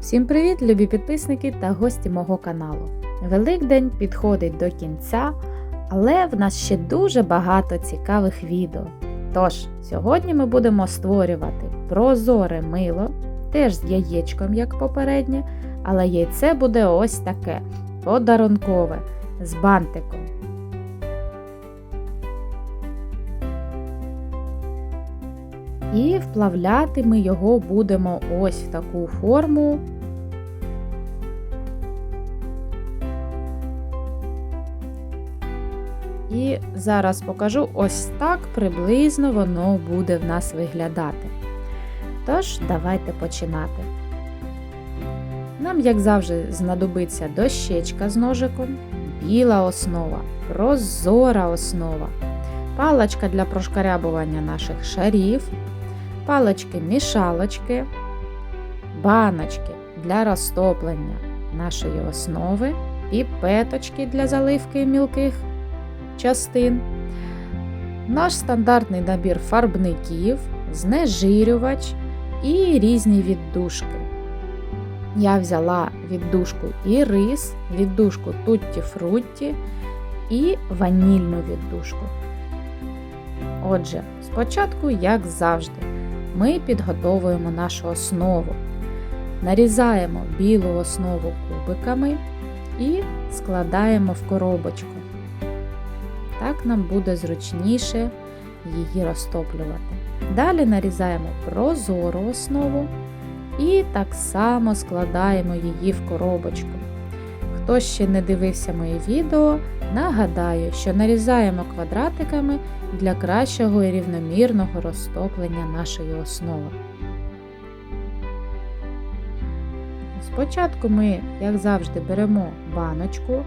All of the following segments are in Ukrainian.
Всім привіт, любі підписники та гості мого каналу. Великдень підходить до кінця, але в нас ще дуже багато цікавих відео. Тож, сьогодні ми будемо створювати прозоре мило, теж з яєчком, як попереднє, але яйце буде ось таке подарункове з бантиком. І вплавляти ми його будемо ось в таку форму. І зараз покажу ось так приблизно воно буде в нас виглядати. Тож, давайте починати. Нам, як завжди, знадобиться дощечка з ножиком, біла основа, прозора основа, паличка для прошкарябування наших шарів, палички-мішалочки, баночки для розтоплення нашої основи, піпеточки для заливки мілких частин, наш стандартний набір фарбників, знежирювач і різні віддушки. Я взяла віддушку і рис, віддушку Тутті Фрутті і ванільну віддушку. Отже, спочатку, як завжди, ми підготовуємо нашу основу. Нарізаємо білу основу кубиками і складаємо в коробочку. Так нам буде зручніше її розтоплювати. Далі нарізаємо прозору основу і так само складаємо її в коробочку. Хто ще не дивився моє відео, нагадаю, що нарізаємо квадратиками для кращого і рівномірного розтоплення нашої основи. Спочатку ми, як завжди, беремо баночку,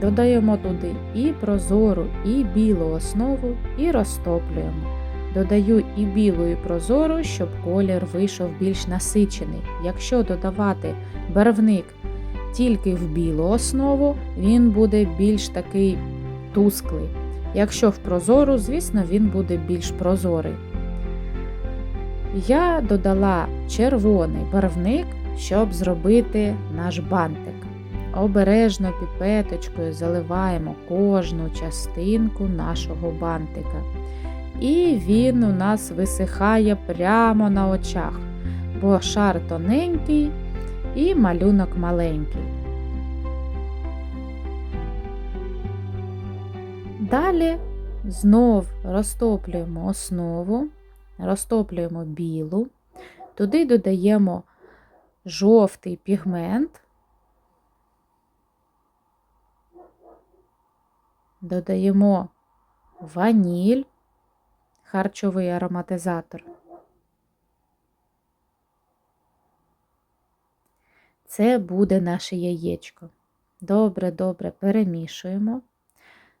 додаємо туди і прозору, і білу основу, і розтоплюємо. Додаю і білу, і прозору, щоб колір вийшов більш насичений. Якщо додавати барвник тільки в білу основу, він буде більш такий тусклий. Якщо в прозору, звісно, він буде більш прозорий. Я додала червоний барвник, щоб зробити наш бантик. Обережно піпеточкою заливаємо кожну частинку нашого бантика. І він у нас висихає прямо на очах, бо шар тоненький і малюнок маленький. Далі знов розтоплюємо основу, розтоплюємо білу, туди додаємо жовтий пігмент, додаємо ваніль, харчовий ароматизатор. Це буде наше яєчко. Добре-добре перемішуємо,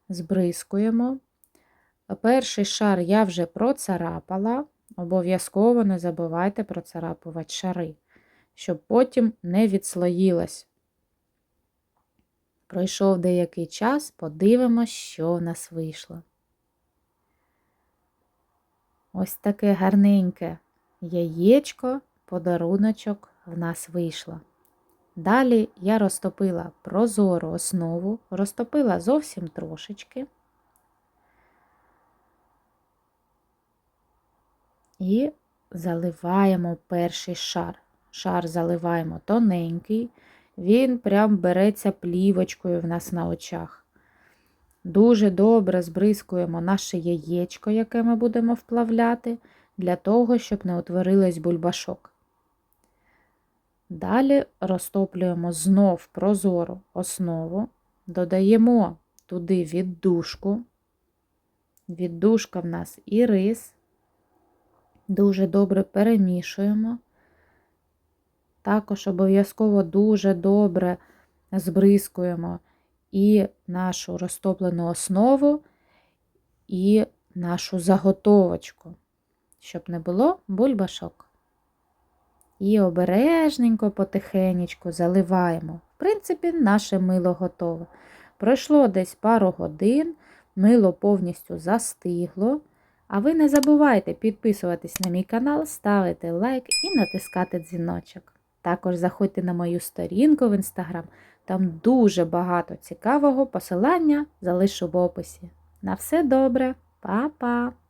збризкуємо. Перший шар я вже процарапала, обов'язково не забувайте процарапувати шари, щоб потім не відслоїлось. Пройшов деякий час, подивимось, що в нас вийшло. Ось таке гарненьке яєчко, подаруночок в нас вийшло. Далі я розтопила прозору основу, розтопила зовсім трошечки. І заливаємо перший шар. Шар заливаємо тоненький, він прям береться плівочкою в нас на очах. Дуже добре збризкуємо наше яєчко, яке ми будемо вплавляти, для того, щоб не утворилось бульбашок. Далі розтоплюємо знов прозору основу, додаємо туди віддушку. Віддушка в нас і рис. Дуже добре перемішуємо. Також обов'язково дуже добре збризкуємо і нашу розтоплену основу, і нашу заготовочку, щоб не було бульбашок. І обережненько, потихенечку заливаємо. В принципі, наше мило готове. Пройшло десь пару годин, мило повністю застигло. А ви не забувайте підписуватись на мій канал, ставити лайк і натискати дзвіночок. Також заходьте на мою сторінку в інстаграм. Там дуже багато цікавого посилання залишу в описі. На все добре, Па-па!